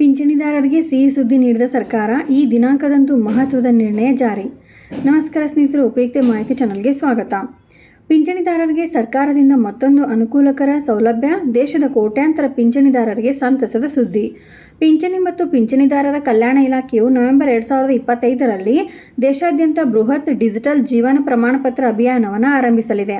ಪಿಂಚಣಿದಾರರಿಗೆ ಸಿಹಿ ಸುದ್ದಿ ನೀಡಿದ ಸರ್ಕಾರ ಈ ದಿನಾಂಕದಂದು ಮಹತ್ವದ ನಿರ್ಣಯ ಜಾರಿ. ನಮಸ್ಕಾರ ಸ್ನೇಹಿತರು, ಉಪಯುಕ್ತ ಮಾಹಿತಿ ಚಾನಲ್ಗೆ ಸ್ವಾಗತ. ಪಿಂಚಣಿದಾರರಿಗೆ ಸರ್ಕಾರದಿಂದ ಮತ್ತೊಂದು ಅನುಕೂಲಕರ ಸೌಲಭ್ಯ, ದೇಶದ ಕೋಟ್ಯಾಂತರ ಪಿಂಚಣಿದಾರರಿಗೆ ಸಂತಸದ ಸುದ್ದಿ. ಪಿಂಚಣಿ ಮತ್ತು ಪಿಂಚಣಿದಾರರ ಕಲ್ಯಾಣ ಇಲಾಖೆಯು ನವೆಂಬರ್ ಎರಡು ಸಾವಿರದ ಇಪ್ಪತ್ತೈದರಲ್ಲಿ ದೇಶಾದ್ಯಂತ ಬೃಹತ್ ಡಿಜಿಟಲ್ ಜೀವನ ಪ್ರಮಾಣಪತ್ರ ಅಭಿಯಾನವನ್ನು ಆರಂಭಿಸಲಿದೆ.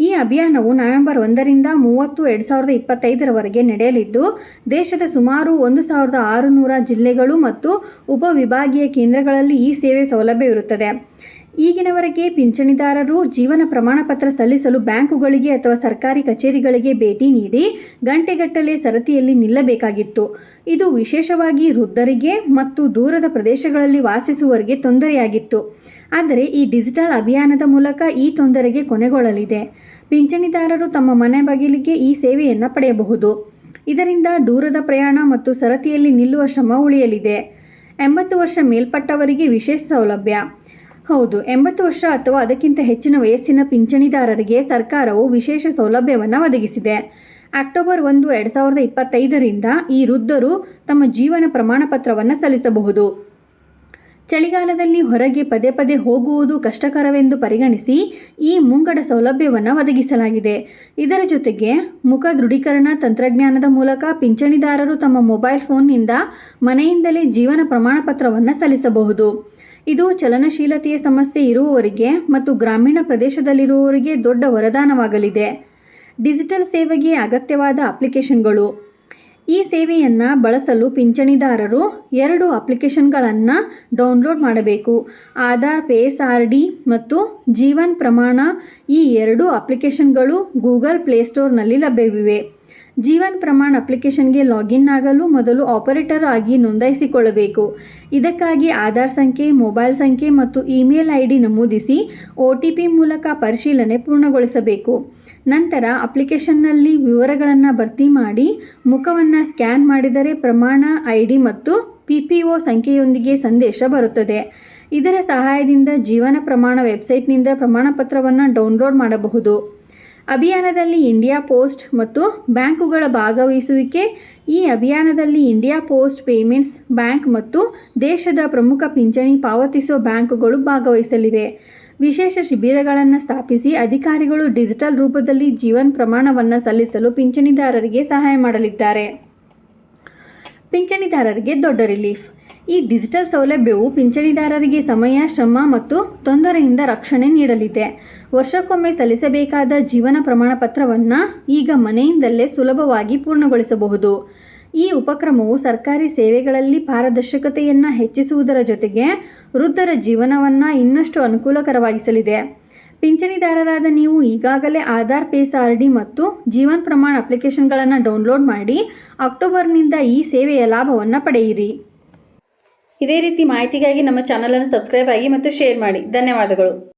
ಈ ಅಭಿಯಾನವು ನವೆಂಬರ್ ಒಂದರಿಂದ ಮೂವತ್ತು, ಎರಡು ಸಾವಿರದ ಇಪ್ಪತ್ತೈದರವರೆಗೆ ನಡೆಯಲಿದ್ದು, ದೇಶದ ಸುಮಾರು ಒಂದು ಸಾವಿರದ ಆರುನೂರ ಜಿಲ್ಲೆಗಳು ಮತ್ತು ಉಪವಿಭಾಗೀಯ ಕೇಂದ್ರಗಳಲ್ಲಿ ಈ ಸೇವೆ ಸೌಲಭ್ಯವಿರುತ್ತದೆ. ಈಗಿನವರೆಗೆ ಪಿಂಚಣಿದಾರರು ಜೀವನ ಪ್ರಮಾಣಪತ್ರ ಸಲ್ಲಿಸಲು ಬ್ಯಾಂಕುಗಳಿಗೆ ಅಥವಾ ಸರ್ಕಾರಿ ಕಚೇರಿಗಳಿಗೆ ಭೇಟಿ ನೀಡಿ ಗಂಟೆಗಟ್ಟಲೆ ಸರತಿಯಲ್ಲಿ ನಿಲ್ಲಬೇಕಾಗಿತ್ತು. ಇದು ವಿಶೇಷವಾಗಿ ವೃದ್ಧರಿಗೆ ಮತ್ತು ದೂರದ ಪ್ರದೇಶಗಳಲ್ಲಿ ವಾಸಿಸುವವರಿಗೆ ತೊಂದರೆಯಾಗಿತ್ತು. ಆದರೆ ಈ ಡಿಜಿಟಲ್ ಅಭಿಯಾನದ ಮೂಲಕ ಈ ತೊಂದರೆಗೆ ಕೊನೆಗೊಳ್ಳಲಿದೆ. ಪಿಂಚಣಿದಾರರು ತಮ್ಮ ಮನೆ ಬಗಿಲಿಗೆ ಈ ಸೇವೆಯನ್ನು ಪಡೆಯಬಹುದು. ಇದರಿಂದ ದೂರದ ಪ್ರಯಾಣ ಮತ್ತು ಸರತಿಯಲ್ಲಿ ನಿಲ್ಲುವ ಶ್ರಮ ಉಳಿಯಲಿದೆ. ಎಂಬತ್ತು ವರ್ಷ ಮೇಲ್ಪಟ್ಟವರಿಗೆ ವಿಶೇಷ ಸೌಲಭ್ಯ. ಹೌದು, ಎಂಬತ್ತು ವರ್ಷ ಅಥವಾ ಅದಕ್ಕಿಂತ ಹೆಚ್ಚಿನ ವಯಸ್ಸಿನ ಪಿಂಚಣಿದಾರರಿಗೆ ಸರ್ಕಾರವು ವಿಶೇಷ ಸೌಲಭ್ಯವನ್ನು ಒದಗಿಸಿದೆ. ಅಕ್ಟೋಬರ್ ಒಂದು, ಎರಡು ಸಾವಿರದ ಇಪ್ಪತ್ತೈದರಿಂದ ಈ ವೃದ್ಧರು ತಮ್ಮ ಜೀವನ ಪ್ರಮಾಣಪತ್ರವನ್ನು ಸಲ್ಲಿಸಬಹುದು. ಚಳಿಗಾಲದಲ್ಲಿ ಹೊರಗೆ ಪದೇ ಪದೇ ಹೋಗುವುದು ಕಷ್ಟಕರವೆಂದು ಪರಿಗಣಿಸಿ ಈ ಮುಂಗಡ ಸೌಲಭ್ಯವನ್ನು ಒದಗಿಸಲಾಗಿದೆ. ಇದರ ಜೊತೆಗೆ ಮುಖ ದೃಢೀಕರಣ ತಂತ್ರಜ್ಞಾನದ ಮೂಲಕ ಪಿಂಚಣಿದಾರರು ತಮ್ಮ ಮೊಬೈಲ್ ಫೋನ್ನಿಂದ ಮನೆಯಿಂದಲೇ ಜೀವನ ಪ್ರಮಾಣಪತ್ರವನ್ನು ಸಲ್ಲಿಸಬಹುದು. ಇದು ಚಲನಶೀಲತೆಯ ಸಮಸ್ಯೆ ಇರುವವರಿಗೆ ಮತ್ತು ಗ್ರಾಮೀಣ ಪ್ರದೇಶದಲ್ಲಿರುವವರಿಗೆ ದೊಡ್ಡ ವರದಾನವಾಗಲಿದೆ. ಡಿಜಿಟಲ್ ಸೇವೆಗೆ ಅಗತ್ಯವಾದ ಅಪ್ಲಿಕೇಶನ್ಗಳು. ಈ ಸೇವೆಯನ್ನು ಬಳಸಲು ಪಿಂಚಣಿದಾರರು ಎರಡು ಅಪ್ಲಿಕೇಶನ್ಗಳನ್ನು ಡೌನ್ಲೋಡ್ ಮಾಡಬೇಕು. ಆಧಾರ್ ಪೇಸ್ ಆರ್ ಡಿ ಮತ್ತು ಜೀವನ್ ಪ್ರಮಾಣ ಈ ಎರಡು ಅಪ್ಲಿಕೇಶನ್ಗಳು ಗೂಗಲ್ ಪ್ಲೇಸ್ಟೋರ್ನಲ್ಲಿ ಲಭ್ಯವಿವೆ. ಜೀವನ್ ಪ್ರಮಾಣ್ ಅಪ್ಲಿಕೇಶನ್ಗೆ ಲಾಗಿನ್ ಆಗಲು ಮೊದಲು ಆಪರೇಟರ್ ಆಗಿ ನೋಂದಾಯಿಸಿಕೊಳ್ಳಬೇಕು. ಇದಕ್ಕಾಗಿ ಆಧಾರ್ ಸಂಖ್ಯೆ, ಮೊಬೈಲ್ ಸಂಖ್ಯೆ ಮತ್ತು ಇಮೇಲ್ ಐ ಡಿ ನಮೂದಿಸಿ ಒ ಟಿ ಪಿ ಮೂಲಕ ಪರಿಶೀಲನೆ ಪೂರ್ಣಗೊಳಿಸಬೇಕು. ನಂತರ ಅಪ್ಲಿಕೇಶನ್ನಲ್ಲಿ ವಿವರಗಳನ್ನು ಭರ್ತಿ ಮಾಡಿ ಮುಖವನ್ನು ಸ್ಕ್ಯಾನ್ ಮಾಡಿದರೆ ಪ್ರಮಾಣ ಐ ಡಿ ಮತ್ತು ಪಿ ಪಿ ಒ ಸಂಖ್ಯೆಯೊಂದಿಗೆ ಸಂದೇಶ ಬರುತ್ತದೆ. ಇದರ ಸಹಾಯದಿಂದ ಜೀವನ ಪ್ರಮಾಣ ವೆಬ್ಸೈಟ್ನಿಂದ ಪ್ರಮಾಣಪತ್ರವನ್ನು ಡೌನ್ಲೋಡ್ ಮಾಡಬಹುದು. ಅಭಿಯಾನದಲ್ಲಿ ಇಂಡಿಯಾ ಪೋಸ್ಟ್ ಮತ್ತು ಬ್ಯಾಂಕುಗಳ ಭಾಗವಹಿಸುವಿಕೆ, ಈ ಅಭಿಯಾನದಲ್ಲಿ ಇಂಡಿಯಾ ಪೋಸ್ಟ್ ಪೇಮೆಂಟ್ಸ್ ಬ್ಯಾಂಕ್ ಮತ್ತು ದೇಶದ ಪ್ರಮುಖ ಪಿಂಚಣಿ ಪಾವತಿಸುವ ಬ್ಯಾಂಕುಗಳು ಭಾಗವಹಿಸಲಿವೆ. ವಿಶೇಷ ಶಿಬಿರಗಳನ್ನು ಸ್ಥಾಪಿಸಿ ಅಧಿಕಾರಿಗಳು ಡಿಜಿಟಲ್ ರೂಪದಲ್ಲಿ ಜೀವನ್ ಪ್ರಮಾಣವನ್ನು ಸಲ್ಲಿಸಲು ಪಿಂಚಣಿದಾರರಿಗೆ ಸಹಾಯ ಮಾಡಲಿದ್ದಾರೆ. ಪಿಂಚಣಿದಾರರಿಗೆ ದೊಡ್ಡ ರಿಲೀಫ್. ಈ ಡಿಜಿಟಲ್ ಸೌಲಭ್ಯವು ಪಿಂಚಣಿದಾರರಿಗೆ ಸಮಯ, ಶ್ರಮ ಮತ್ತು ತೊಂದರೆಯಿಂದ ರಕ್ಷಣೆ ನೀಡಲಿದೆ. ವರ್ಷಕ್ಕೊಮ್ಮೆ ಸಲ್ಲಿಸಬೇಕಾದ ಜೀವನ ಪ್ರಮಾಣಪತ್ರವನ್ನು ಈಗ ಮನೆಯಿಂದಲೇ ಸುಲಭವಾಗಿ ಪೂರ್ಣಗೊಳಿಸಬಹುದು. ಈ ಉಪಕ್ರಮವು ಸರ್ಕಾರಿ ಸೇವೆಗಳಲ್ಲಿ ಪಾರದರ್ಶಕತೆಯನ್ನು ಹೆಚ್ಚಿಸುವುದರ ಜೊತೆಗೆ ವೃದ್ಧರ ಜೀವನವನ್ನು ಇನ್ನಷ್ಟು ಅನುಕೂಲಕರವಾಗಿಸಲಿದೆ. ಪಿಂಚಣಿದಾರರಾದ ನೀವು ಈಗಾಗಲೇ ಆಧಾರ್ ಪೇಸ್ ಆರ್ ಡಿ ಮತ್ತು ಜೀವನ್ ಪ್ರಮಾಣ ಅಪ್ಲಿಕೇಶನ್ಗಳನ್ನು ಡೌನ್ಲೋಡ್ ಮಾಡಿ ಅಕ್ಟೋಬರ್ನಿಂದ ಈ ಸೇವೆಯ ಲಾಭವನ್ನು ಪಡೆಯಿರಿ. ಇದೇ ರೀತಿ ಮಾಹಿತಿಗಾಗಿ ನಮ್ಮ ಚಾನಲನ್ನು ಸಬ್ಸ್ಕ್ರೈಬ್ ಆಗಿ ಮತ್ತು ಶೇರ್ ಮಾಡಿ. ಧನ್ಯವಾದಗಳು.